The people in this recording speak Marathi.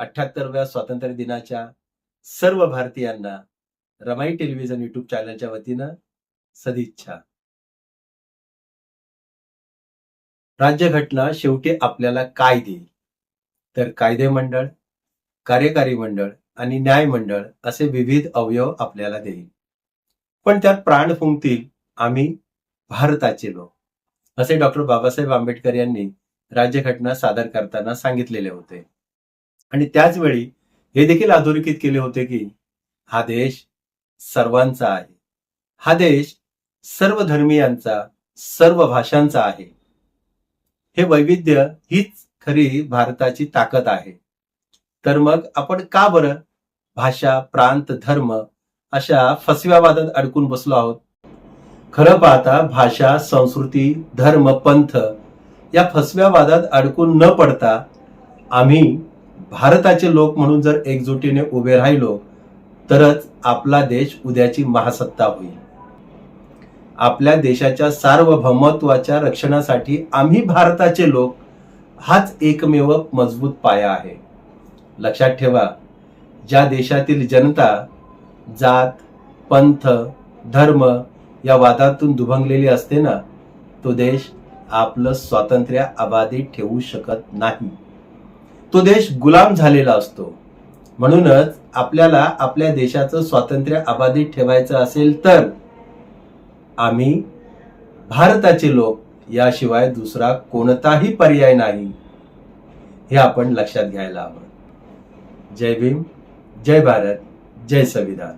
अठ्याहत्तरव्या स्वातंत्र्य दिनाच्या सर्व भारतीयांना रमाई टेलिव्हिजन युट्यूब चॅनलच्या वतीनं सदिच्छा. राज्यघटना शेवटी आपल्याला काय देईल तर कायदे मंडळ कार्यकारी मंडळ आणि न्याय मंडळ असे विविध अवयव आपल्याला देईल. पण त्यात प्राण फुंकतील आम्ही भारताचे लोक असे डॉक्टर बाबासाहेब आंबेडकर यांनी राज्यघटना सादर करताना सांगितलेले होते. आणि त्याच वेळी हे देखील अधोरेखित केले होते की हा देश सर्वांचा आहे. हा देश सर्व धर्मियांचा सर्व भाषांचा आहे. हे वैविध्य हीच खरी भारताची ताकद आहे. तर मग आपण का बरं भाषा प्रांत धर्म अशा फसव्या वादात अडकून बसलो आहोत? खरं पाहता भाषा संस्कृती धर्म पंथ या फसव्या वादात अडकून न पडता आम्ही भारताचे लोक म्हणून जर एकजुटीने उभे राहिलो तरच आपला देश उद्याची महासत्ता होईल. आपल्या देशाच्या सार्वभौमत्वाच्या रक्षणासाठी आम्ही भारताचे लोक हाच एकमेव मजबूत पाया आहे. लक्षात ठेवा ज्या देशातील जनता जात पंथ धर्म या वादातून दुभंगलेली असते ना तो देश आपलं स्वातंत्र्य अबाधित ठेवू शकत नाही. तो देश गुलाम झालेला असतो. म्हणूनच आपल्याला आपल्या देशाचं स्वातंत्र्य अबाधित ठेवायचं असेल तर आम्ही भारताचे लोक याशिवाय दुसरा कोणताही पर्याय नाही हे आपण लक्षात घ्यायला हवं. जय भीम जय भारत जय संविधान.